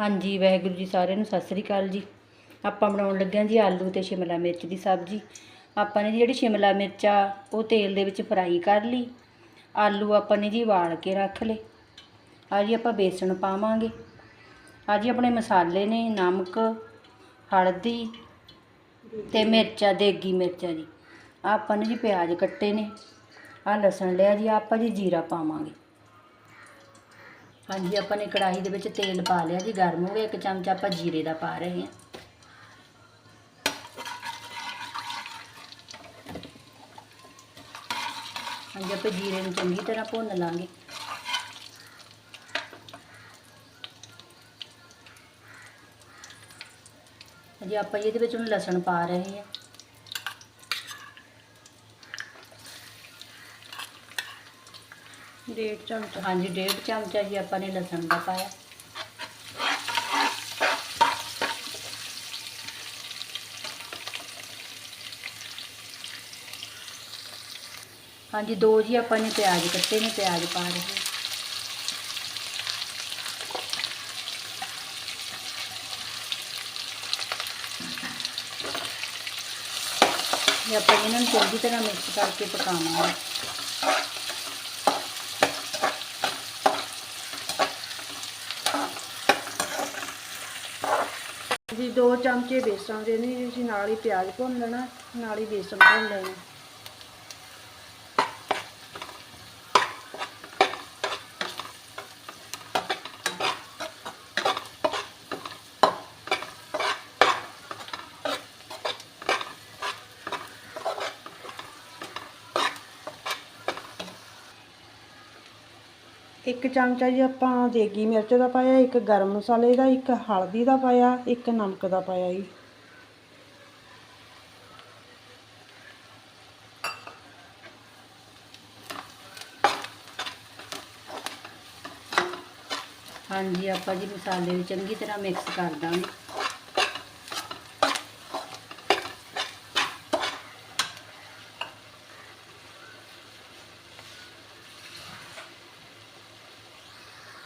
ਹਾਂਜੀ, ਵਾਹਿਗੁਰੂ ਜੀ ਸਾਰਿਆਂ ਨੂੰ ਸਤਿ ਸ੍ਰੀ ਅਕਾਲ ਜੀ। ਆਪਾਂ ਬਣਾਉਣ ਲੱਗੇ ਹਾਂ ਜੀ ਆਲੂ ਤੇ ਸ਼ਿਮਲਾ ਮਿਰਚ ਦੀ ਸਬਜ਼ੀ। ਆਪਾਂ ਨੇ ਜੀ ਜਿਹੜੀ ਸ਼ਿਮਲਾ ਮਿਰਚ ਆ, ਉਹ ਤੇਲ ਦੇ ਵਿੱਚ ਫਰਾਈ ਕਰ ਲਈ। ਆਲੂ ਆਪਾਂ ਨੇ ਜੀ ਵਾਲ ਕੇ ਰੱਖ ਲਏ। ਆ ਜੀ ਆਪਾਂ ਬੇਸਣ ਪਾਵਾਂਗੇ। ਆ ਜੀ ਆਪਣੇ ਮਸਾਲੇ ਨੇ ਨਮਕ, ਹਲਦੀ ਤੇ ਮਿਰਚਾਂ ਦੇਗੀ ਮਿਰਚਾਂ ਜੀ। ਆਹ ਆਪਾਂ ਨੇ ਜੀ ਪਿਆਜ਼ ਕੱਟੇ ਨੇ। ਆ ਲਸਣ ਲਿਆ ਜੀ ਆਪਾਂ ਜੀ ਜੀਰਾ ਪਾਵਾਂਗੇ। ਹਾਂਜੀ, ਆਪਾਂ ਨੇ ਕੜਾਹੀ ਦੇ ਵਿੱਚ ਤੇਲ ਪਾ ਲਿਆ ਜੀ, ਗਰਮ ਹੋ ਗਿਆ। ਇੱਕ ਚਮਚ ਆਪਾਂ ਜੀਰੇ ਦਾ ਪਾ ਰਹੇ ਹਾਂ। ਹਾਂਜੀ, ਆਪਾਂ ਜੀਰੇ ਨੂੰ ਚੰਗੀ ਤਰ੍ਹਾਂ ਭੁੰਨ ਲਾਂਗੇ। ਹਾਂਜੀ, ਆਪਾਂ ਇਹਦੇ ਵਿੱਚ ਹੁਣ ਲਸਣ ਪਾ ਰਹੇ ਹਾਂ। ਡੇਢ ਚਮਚਾ ਹਾਂਜੀ ਡੇਢ ਚਮਚਾ ਜੀ, ਆਪਾਂ ਨੇ ਲਸਣ ਦਾ ਪਾਇਆ। ਹਾਂਜੀ, ਦੋ ਜੀ, ਆਪਾਂ ਨੇ ਪਿਆਜ਼ ਕੱਟੇ ਨੇ, ਪਿਆਜ਼ ਪਾ ਰਹੇ ਹਾਂ। ਇਹ ਆਪਾਂ ਇਹਨਾਂ ਨੂੰ ਚੰਗੀ ਤਰ੍ਹਾਂ ਮਿਕਸ ਕਰਕੇ ਪਕਾਵਾਂਗੇ। ਜੀ ਦੋ ਚਮਚੇ ਬੇਸਣ ਦੇ ਨੇ ਜੀ ਅਸੀਂ ਨਾਲ ਹੀ ਪਿਆਜ਼ ਭੁੰਨ ਲੈਣਾ ਨਾਲ ਹੀ ਬੇਸਣ ਭੁੰਨ ਲੈਣਾ। ਇੱਕ ਚਮਚਾ ਜੀ ਆਪਾਂ ਦੇਗੀ ਮਿਰਚ ਦਾ ਪਾਇਆ, ਇੱਕ ਗਰਮ ਮਸਾਲੇ ਦਾ, ਇੱਕ ਹਲਦੀ ਦਾ ਪਾਇਆ, ਇੱਕ ਨਮਕ ਦਾ ਪਾਇਆ ਜੀ। ਹਾਂਜੀ, ਆਪਾਂ ਜੀ ਮਸਾਲੇ ਨੂੰ ਚੰਗੀ ਤਰ੍ਹਾਂ ਮਿਕਸ ਕਰ ਦਾਂਗੇ।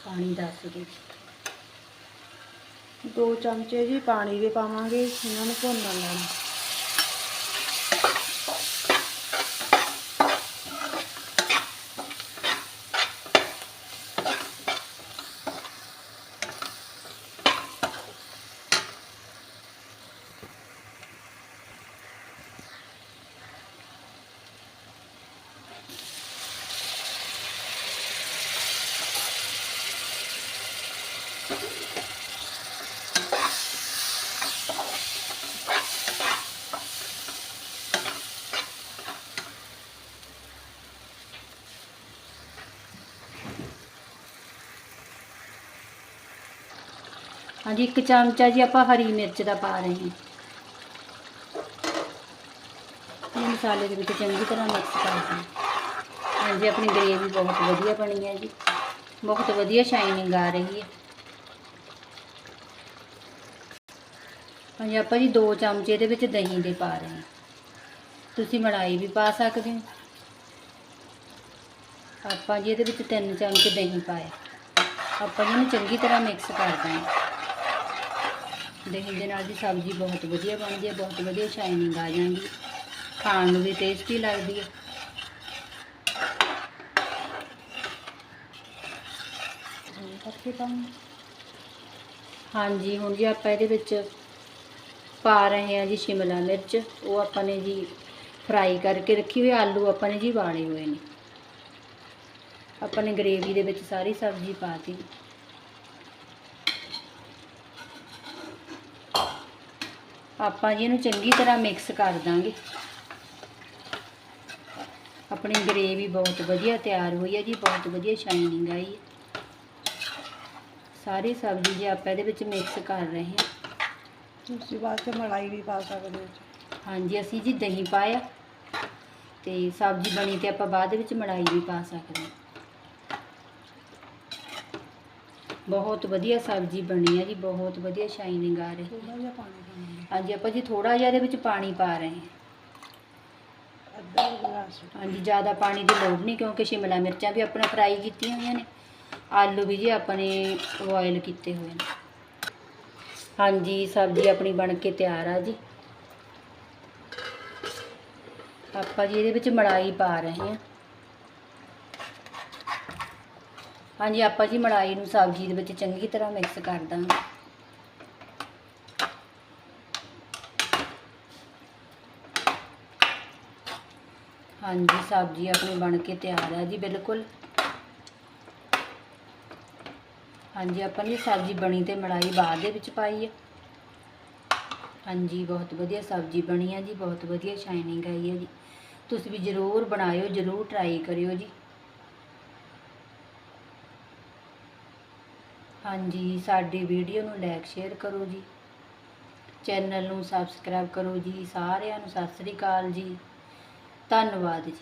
ਪਾਣੀ ਦੱਸ ਦਿਓ ਦੋ ਚਮਚੇ ਜੀ ਪਾਣੀ ਦੇ ਪਾਵਾਂਗੇ ਇਹਨਾਂ ਨੂੰ ਭੁੰਨ ਲੈਣਾ। ਹਾਂਜੀ, ਇੱਕ ਚਮਚਾ ਜੀ ਆਪਾਂ ਹਰੀ ਮਿਰਚ ਦਾ ਪਾ ਰਹੇ ਹਾਂ। ਇਹ ਮਸਾਲੇ ਦੇ ਵਿੱਚ ਚੰਗੀ ਤਰ੍ਹਾਂ ਮਿਕਸ ਕਰ ਦਾਂ ਹਾਂਜੀ, ਆਪਣੀ ਗ੍ਰੇਵੀ ਬਹੁਤ ਵਧੀਆ ਬਣੀ ਹੈ ਜੀ। ਬਹੁਤ ਵਧੀਆ ਸ਼ਾਈਨਿੰਗ ਆ ਰਹੀ ਹੈ। ਹਾਂਜੀ, ਆਪਾਂ ਜੀ ਦੋ ਚਮਚੇ ਦੇ ਵਿੱਚ ਦਹੀਂ ਦੇ ਪਾ ਰਹੇ ਹਾਂ। ਤੁਸੀਂ ਮਲਾਈ ਵੀ ਪਾ ਸਕਦੇ ਹੋ। ਆਪਾਂ ਜੀ ਇਹਦੇ ਵਿੱਚ ਤਿੰਨ ਚਮਚ ਦਹੀਂ ਪਾਇਆ ਆਪਾਂ ਜੀ ਇਹਨੂੰ ਚੰਗੀ ਤਰ੍ਹਾਂ ਮਿਕਸ ਕਰ ਦਾਂਗੇ ਦਹੀਂ ਦੇ ਨਾਲ ਦੀ ਸਬਜ਼ੀ ਬਹੁਤ ਵਧੀਆ ਬਣਦੀ ਹੈ, ਬਹੁਤ ਵਧੀਆ ਸ਼ਾਈਨਿੰਗ ਆ ਜਾਂਦੀ ਖਾਣ ਨੂੰ ਵੀ ਟੇਸਟੀ ਲੱਗਦੀ ਹੈ। ਕਰਕੇ ਪਾਵਾਂਗੇ ਹਾਂਜੀ, ਹੁਣ ਜੀ ਆਪਾਂ ਇਹਦੇ ਵਿੱਚ ਪਾ ਰਹੇ ਹਾਂ ਜੀ ਸ਼ਿਮਲਾ ਮਿਰਚ। ਉਹ ਆਪਾਂ ਨੇ ਜੀ ਫਰਾਈ ਕਰਕੇ ਰੱਖੀ ਹੋਈ ਆਲੂ ਆਪਾਂ ਨੇ ਜੀ ਵਾਲੇ ਹੋਏ ਨੇ। ਆਪਾਂ ਨੇ ਗ੍ਰੇਵੀ ਦੇ ਵਿੱਚ ਸਾਰੀ ਸਬਜ਼ੀ ਪਾਤੀ ਆਪਾਂ ਜੀ ਇਹਨੂੰ ਚੰਗੀ ਤਰ੍ਹਾਂ ਮਿਕਸ ਕਰ ਦਾਂਗੇ। ਆਪਣੀ ਗ੍ਰੇਵੀ ਬਹੁਤ ਵਧੀਆ ਤਿਆਰ ਹੋਈ ਹੈ ਜੀ ਬਹੁਤ ਵਧੀਆ ਸ਼ਾਈਨਿੰਗ ਆਈ ਹੈ। ਸਾਰੀ ਸਬਜ਼ੀ ਜੀ ਆਪਾਂ ਇਹਦੇ ਵਿੱਚ ਮਿਕਸ ਕਰ ਰਹੇ ਹਾਂ। ਤੁਸੀਂ ਬਾਅਦ ਚ ਮਲਾਈ ਵੀ ਪਾ ਸਕਦੇ ਹੋ। ਹਾਂਜੀ ਅਸੀਂ ਜੀ ਦਹੀਂ ਪਾਇਆ ਤੇ ਸਬਜ਼ੀ ਬਣੀ ਤੇ ਆਪਾਂ ਬਾਅਦ ਵਿੱਚ ਮਲਾਈ ਵੀ ਪਾ ਸਕਦੇ ਹਾਂ। ਬਹੁਤ ਵਧੀਆ ਸਬਜ਼ੀ ਬਣੀ ਹੈ ਜੀ ਬਹੁਤ ਵਧੀਆ ਸ਼ਾਈਨਿੰਗ ਆ ਰਹੀ ਹੈ। ਥੋੜਾ ਜਿਹਾ ਪਾਣੀ ਹਾਂਜੀ ਆਪਾਂ ਜੀ ਥੋੜਾ ਜਿਹਾ ਇਹਦੇ ਵਿੱਚ ਪਾਣੀ ਪਾ ਰਹੇ ਹਾਂ। ਅੱਧਾ ਗਲਾਸ। ਹਾਂਜੀ ਜ਼ਿਆਦਾ ਪਾਣੀ ਦੀ ਲੋੜ ਨਹੀਂ ਕਿਉਂਕਿ ਸ਼ਿਮਲਾ ਮਿਰਚਾਂ ਵੀ ਆਪਣੇ ਫਰਾਈ ਕੀਤੀਆਂ ਹੋਈਆਂ ਨੇ। ਆਲੂ ਵੀ ਜੀ ਆਪਣੇ ਬੋਇਲ ਕੀਤੇ ਹੋਏ ਨੇ। ਹਾਂਜੀ ਸਬਜ਼ੀ ਆਪਣੀ ਬਣ ਕੇ ਤਿਆਰ ਆ ਜੀ। ਆਪਾਂ ਜੀ ਇਹਦੇ ਵਿੱਚ ਮਲਾਈ ਪਾ ਰਹੇ ਹਾਂ। ਹਾਂਜੀ, ਆਪਾਂ ਜੀ ਮਲਾਈ ਨੂੰ ਸਬਜ਼ੀ ਦੇ ਵਿੱਚ ਚੰਗੀ ਤਰ੍ਹਾਂ ਮਿਕਸ ਕਰ ਦਾਂਗੇ। ਹਾਂਜੀ, ਸਬਜ਼ੀ ਆਪਣੀ ਬਣ ਕੇ ਤਿਆਰ ਹੈ ਜੀ, ਬਿਲਕੁਲ। ਹਾਂਜੀ, ਆਪਾਂ ਨੇ ਸਬਜ਼ੀ ਬਣੀ ਤੇ ਮਲਾਈ ਬਾਅਦ ਦੇ ਵਿੱਚ ਪਾਈ ਹੈ। ਹਾਂਜੀ, ਬਹੁਤ ਵਧੀਆ ਸਬਜ਼ੀ ਬਣੀ ਹੈ ਜੀ, ਬਹੁਤ ਵਧੀਆ ਸ਼ਾਈਨਿੰਗ ਆਈ ਹੈ ਜੀ। ਤੁਸੀਂ ਵੀ ਜ਼ਰੂਰ ਬਣਾਇਓ, ਜ਼ਰੂਰ ਟਰਾਈ ਕਰਿਓ ਜੀ। ਹਾਂਜੀ, ਸਾਡੀ ਵੀਡੀਓ ਨੂੰ ਲਾਈਕ ਸ਼ੇਅਰ ਕਰੋ ਜੀ। ਚੈਨਲ ਨੂੰ ਸਬਸਕ੍ਰਾਈਬ ਕਰੋ ਜੀ। ਸਾਰਿਆਂ ਨੂੰ ਸਤਿ ਸ੍ਰੀ ਅਕਾਲ ਜੀ। ਧੰਨਵਾਦ ਜੀ।